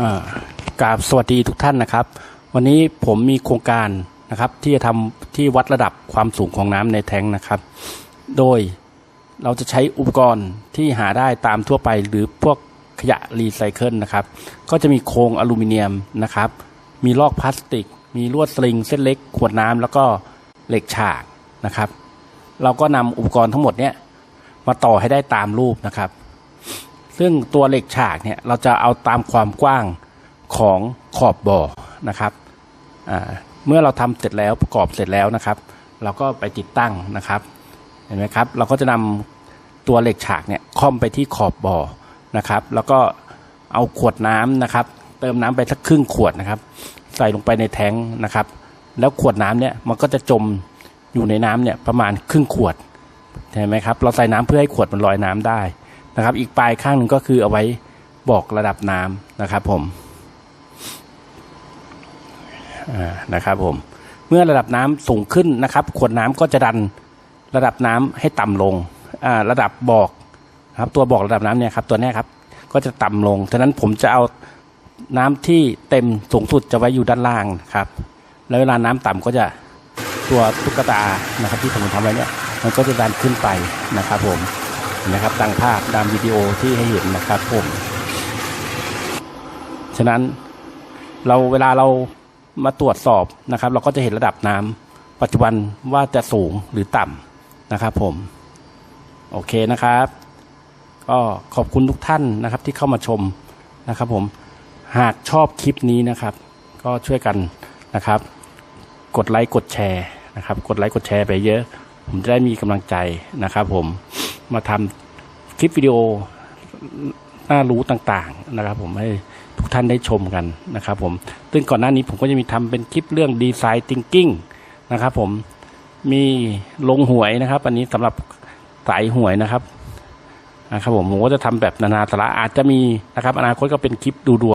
อ่ากราบสวัสดีทุกท่านนะครับ วันนี้ผมมีโครงการนะครับ ที่จะทำที่วัดระดับความสูงของน้ำในแทงนะครับ โดยเราจะใช้อุปกรณ์ที่หาได้ตามทั่วไปหรือพวกขยะรีไซเคิลนะครับ ก็จะมีโครงอลูมิเนียมนะครับ มีลอกพลาสติก มีลวดสลิงเส้นเล็ก ขวดน้ำแล้วก็เหล็กฉากนะครับ เราก็นำอุปกรณ์ทั้งหมดเนี้ยมาต่อให้ได้ตามรูปนะครับ ซึ่งตัวเหล็กฉากเนี่ยเราจะเอาตามความกว้างของขอบบ่อนะครับเมื่อเราทำเสร็จแล้วประกอบเสร็จแล้วนะครับ เราก็ไปติดตั้งนะครับเห็นไหมครับ เราก็จะนำตัวเหล็กฉากเนี่ยค่อมไปที่ขอบบ่อนะครับ แล้วก็เอาขวดน้ำนะครับ เติมน้ำไปสักครึ่งขวดนะครับ ใส่ลงไปในแทงค์นะครับ แล้วขวดน้ำเนี่ยมันก็จะจมอยู่ในน้ำเนี่ยประมาณครึ่งขวดเห็นไหมครับ เราใส่น้ำเพื่อให้ขวดมันลอยน้ำได้ นะครับ อีกปลายข้างหนึ่งก็คือเอาไว้บอกระดับน้ำนะครับผมนะครับผม เมื่อระดับน้ำสูงขึ้นนะครับ ขวดน้ำก็จะดันระดับน้ำให้ต่ำลงอ่าระดับบอกครับ ตัวบอกระดับน้ำเนี่ยครับ ตัวนี้ครับ ก็จะต่ำลงฉะนั้นผมจะเอาน้ำที่เต็มสูงสุดจะไว้อยู่ด้านล่างครับ แล้วเวลาน้ำต่ำก็จะตัวตุ๊กตานะครับ ที่ผมทำไว้เนี่ยมันก็จะดันขึ้นไปนะครับผม นะครับดังภาพตามวิดีโอที่ให้เห็นนะครับผมฉะนั้นเราเวลาเรามาตรวจสอบนะครับ เราก็จะเห็นระดับน้ำปัจจุบันว่าจะสูงหรือต่ำนะครับผม โอเคนะครับ ก็ขอบคุณทุกท่านนะครับที่เข้ามาชมนะครับ ผมหากชอบคลิปนี้นะครับ ก็ช่วยกันนะครับ กดไลค์กดแชร์นะครับ กดไลค์กดแชร์ไปเยอะ ผมจะได้มีกำลังใจนะครับผม มาทำคลิปวิดีโอน่ารู้ต่างๆนะครับ ผมให้ทุกท่านได้ชมกันนะครับ ผม ซึ่งก่อนหน้านี้ผมก็จะมีทำเป็นคลิปเรื่องดีไซน์ทิงกิ้งนะครับผมมีลงหวยนะครับ อันนี้สำหรับสายหวยนะครับนะครับผมผมก็จะทำแบบนานาสาระอาจจะมีนะครับ อนาคตก็เป็นคลิปดูดวง